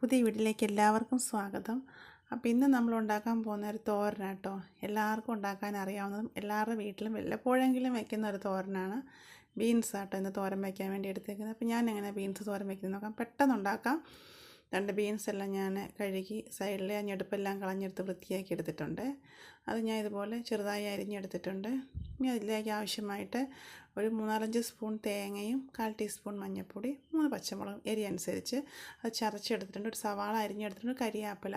പുതിയ വീട്ടിലേക്ക് എല്ലാവർക്കും സ്വാഗതം. അപ്പോൾ ഇന്ന് നമ്മൾ ഉണ്ടാക്കാൻ പോകുന്ന ഒരു തോരനാട്ടോ എല്ലാവർക്കും ഉണ്ടാക്കാൻ അറിയാവുന്നതും എല്ലാവരുടെ വീട്ടിലും വല്ലപ്പോഴെങ്കിലും വെക്കുന്ന ഒരു തോരനാണ് ബീൻസ് ആട്ടോ ഇന്ന് തോരൻ വയ്ക്കാൻ വേണ്ടി എടുത്തേക്കുന്നത്. അപ്പോൾ ഞാൻ എങ്ങനെ ബീൻസ് തോരൻ വയ്ക്കുന്നത് നോക്കാം. പെട്ടെന്ന് ഉണ്ടാക്കാം. രണ്ട് ബീൻസ് എല്ലാം ഞാൻ കഴുകി സൈഡിലെ ഞെടുപ്പെല്ലാം കളഞ്ഞെടുത്ത് വൃത്തിയാക്കി എടുത്തിട്ടുണ്ട്. അത് ഞാൻ ഇതുപോലെ ചെറുതായി അരിഞ്ഞെടുത്തിട്ടുണ്ട്. ഇനി അതിലേക്ക് ആവശ്യമായിട്ട് ഒരു മൂന്നാലഞ്ച് സ്പൂൺ തേങ്ങയും കാൽ ടീസ്പൂൺ മഞ്ഞൾപ്പൊടി മൂന്ന് പച്ചമുളകും എരി അനുസരിച്ച് അത് ചതച്ചെടുത്തിട്ടുണ്ട്. ഒരു സവാള അരിഞ്ഞെടുത്തിട്ടുണ്ട് കരിയാപ്പില.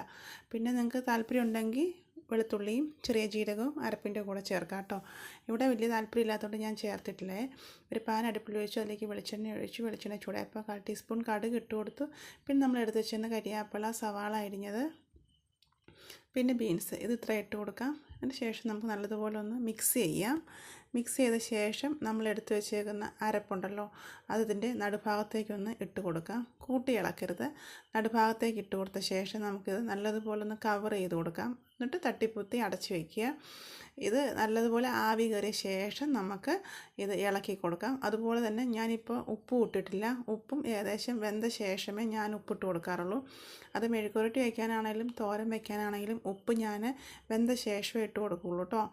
പിന്നെ നിങ്ങൾക്ക് താല്പര്യം ഉണ്ടെങ്കിൽ വെളുത്തുള്ളിയും ചെറിയ ജീരകവും അരപ്പിന്റെ കൂടെ ചേർക്കാം കേട്ടോ. ഇവിടെ വലിയ താല്പര്യം ഇല്ലാത്തതുകൊണ്ട് ഞാൻ ചേർത്തിട്ടില്ലേ? ഒരു പാൻ അടുപ്പിൽ ഒഴിച്ച് അതിലേക്ക് വെളിച്ചെണ്ണ ഒഴിച്ച് വെളിച്ചെണ്ണ ചൂടായപ്പോൾ കാൽ ടീസ്പൂൺ കടുക് ഇട്ട് കൊടുത്തു. പിന്നെ നമ്മൾ എടുത്ത് വെച്ചിരുന്ന കരിയാപ്പിള സവാള അരിഞ്ഞത് പിന്നെ ബീൻസ്. ഇത് ഇത്ര ഇട്ട് കൊടുക്കാം. അതിന് ശേഷം നമുക്ക് നല്ലതുപോലെ ഒന്ന് മിക്സ് ചെയ്യാം. മിക്സ് ചെയ്ത ശേഷം നമ്മൾ എടുത്തു വെച്ചേക്കുന്ന അരപ്പുണ്ടല്ലോ അത് ഇതിന്റെ നടുഭാഗത്തേക്കൊന്ന് ഇട്ട് കൊടുക്കാം. കൂട്ടി ഇളക്കരുത്. നടുഭാഗത്തേക്ക് ഇട്ട് കൊടുത്ത ശേഷം നമുക്കിത് നല്ലതുപോലെ ഒന്ന് കവർ ചെയ്ത് കൊടുക്കാം. എന്നിട്ട് തട്ടിപ്പുത്തി അടച്ചു വയ്ക്കുക ഇത് നല്ലതുപോലെ ആവി കയറിയ ശേഷം നമുക്ക് ഇത് ഇളക്കി കൊടുക്കാം. അതുപോലെ തന്നെ ഞാനിപ്പോൾ ഉപ്പ് ഇട്ടിട്ടില്ല. ഉപ്പും ഏകദേശം വെന്ത ശേഷമേ ഞാൻ ഉപ്പിട്ട് കൊടുക്കാറുള്ളൂ. അത് മെഴുക്കുരുട്ടി വയ്ക്കാനാണെങ്കിലും തോരൻ വയ്ക്കാനാണെങ്കിലും ഉപ്പ് ഞാൻ വെന്ത ശേഷമേ ഇട്ട് കൊടുക്കുകയുള്ളൂ കേട്ടോ.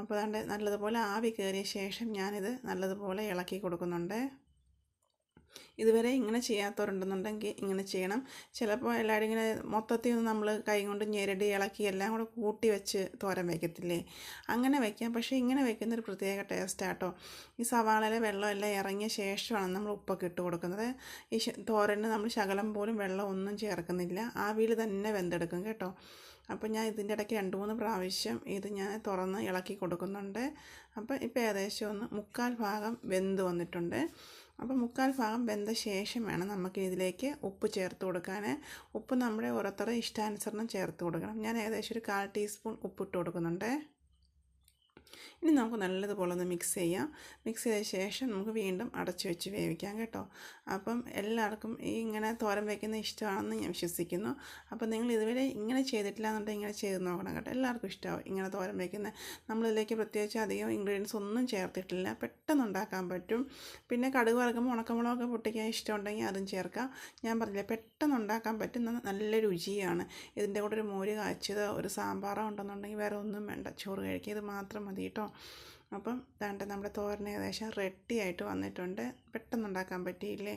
അപ്പോൾ അതുകൊണ്ട് നല്ലതുപോലെ ആവി കയറിയ ശേഷം ഞാനിത് നല്ലതുപോലെ ഇളക്കി കൊടുക്കുന്നുണ്ട്. ഇതുവരെ ഇങ്ങനെ ചെയ്യാത്തവരുണ്ടെന്നുണ്ടെങ്കിൽ ഇങ്ങനെ ചെയ്യണം. ചിലപ്പോൾ എല്ലാവരും ഇങ്ങനെ മൊത്തത്തിൽ നമ്മൾ കൈ കൊണ്ട് ഞെരടി ഇളക്കി എല്ലാം കൂടെ കൂട്ടി വെച്ച് തോരൻ വയ്ക്കത്തില്ലേ അങ്ങനെ വയ്ക്കാം പക്ഷേ ഇങ്ങനെ വയ്ക്കുന്ന ഒരു പ്രത്യേക ടേസ്റ്റാട്ടോ ഈ സവാളയിലെ വെള്ളം എല്ലാം ഇറങ്ങിയ ശേഷമാണ് നമ്മൾ ഉപ്പൊക്കെ ഇട്ട് കൊടുക്കുന്നത്. ഈ തോരന് നമ്മൾ ശകലം പോലും വെള്ളം ഒന്നും ചേർക്കുന്നില്ല. ആവിയിൽ തന്നെ വെന്തെടുക്കും കേട്ടോ. അപ്പോൾ ഞാൻ ഇതിന്റെ ഇടയ്ക്ക് രണ്ട് മൂന്ന് പ്രാവശ്യം ഇത് ഞാൻ തുറന്ന് ഇളക്കി കൊടുക്കുന്നുണ്ട്. അപ്പോൾ ഇപ്പോൾ ഏകദേശം ഒന്ന് മുക്കാൽ ഭാഗം വെന്ത് വന്നിട്ടുണ്ട്. അപ്പോൾ മുക്കാൽ ഭാഗം വെന്ത ശേഷം വേണം നമുക്ക് ഇതിലേക്ക് ഉപ്പ് ചേർത്ത് കൊടുക്കാൻ. ഉപ്പ് നമ്മുടെ ഓരോരുത്തരുടെ ഇഷ്ടാനുസരണം ചേർത്ത് കൊടുക്കണം. ഞാൻ ഏകദേശം ഒരു കാൽ ടീസ്പൂൺ ഉപ്പിട്ട് കൊടുക്കുന്നുണ്ട്. ഇനി നമുക്ക് നല്ലതുപോലെ ഒന്ന് മിക്സ് ചെയ്യാം. മിക്സ് ചെയ്ത ശേഷം നമുക്ക് വീണ്ടും അടച്ചു വെച്ച് വേവിക്കാം കേട്ടോ. അപ്പം എല്ലാവർക്കും ഈ ഇങ്ങനെ തോരൻ വയ്ക്കുന്ന ഇഷ്ടമാണെന്ന് ഞാൻ വിശ്വസിക്കുന്നു. അപ്പം നിങ്ങൾ ഇതുവരെ ഇങ്ങനെ ചെയ്തിട്ടില്ല എന്നുണ്ടെങ്കിൽ ഇങ്ങനെ ചെയ്ത് നോക്കണം കേട്ടോ. എല്ലാവർക്കും ഇഷ്ടമാവും ഇങ്ങനെ തോരൻ വയ്ക്കുന്ന നമ്മളിതിലേക്ക് പ്രത്യേകിച്ച് അധികം ഇൻഗ്രീഡിയൻസ് ഒന്നും ചേർത്തിട്ടില്ല. പെട്ടെന്ന് ഉണ്ടാക്കാൻ പറ്റും. പിന്നെ കടുക് വറുക്കുമ്പോൾ ഉണക്കമുളകൊക്കെ പൊട്ടിക്കാൻ ഇഷ്ടമുണ്ടെങ്കിൽ അതും ചേർക്കാം. ഞാൻ പറഞ്ഞില്ല പെട്ടെന്ന് ഉണ്ടാക്കാൻ പറ്റുന്ന നല്ല രുചിയാണ്. ഇതിന്റെ കൂടെ ഒരു മോര് കാച്ചതോ ഒരു സാമ്പാറോ ഉണ്ടെന്നുണ്ടെങ്കിൽ വേറെ ഒന്നും വേണ്ട. ചോറ് കഴിക്കുക. ഇത് മാത്രം മതി. കേട്ടോ. അപ്പം ദാണ്ട് നമ്മുടെ തോരൻ ഏകദേശം റെഡി ആയിട്ട് വന്നിട്ടുണ്ട്. പെട്ടെന്ന് ഉണ്ടാക്കാൻ പറ്റിയില്ലേ?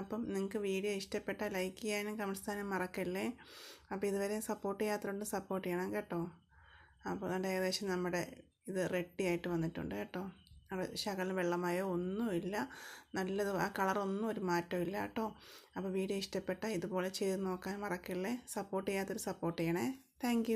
അപ്പം നിങ്ങൾക്ക് വീഡിയോ ഇഷ്ടപ്പെട്ടാൽ ലൈക്ക് ചെയ്യാനും കമൻസ് ചെയ്യാനും മറക്കല്ലേ? അപ്പോൾ ഇതുവരെ സപ്പോർട്ട് ചെയ്യാത്തതുകൊണ്ട് സപ്പോർട്ട് ചെയ്യണം കേട്ടോ. അപ്പോൾ അതുകൊണ്ട് ഏകദേശം നമ്മുടെ ഇത് റെഡി ആയിട്ട് വന്നിട്ടുണ്ട് കേട്ടോ. ശകലം വെള്ളമായോ ഒന്നുമില്ല. നല്ലത് ആ കളറൊന്നും ഒരു മാറ്റമില്ല കേട്ടോ. അപ്പോൾ വീഡിയോ ഇഷ്ടപ്പെട്ടാൽ ഇതുപോലെ ചെയ്ത് നോക്കാൻ മറക്കല്ലേ? സപ്പോർട്ട് ചെയ്യാത്തൊരു സപ്പോർട്ട് ചെയ്യണേ. താങ്ക്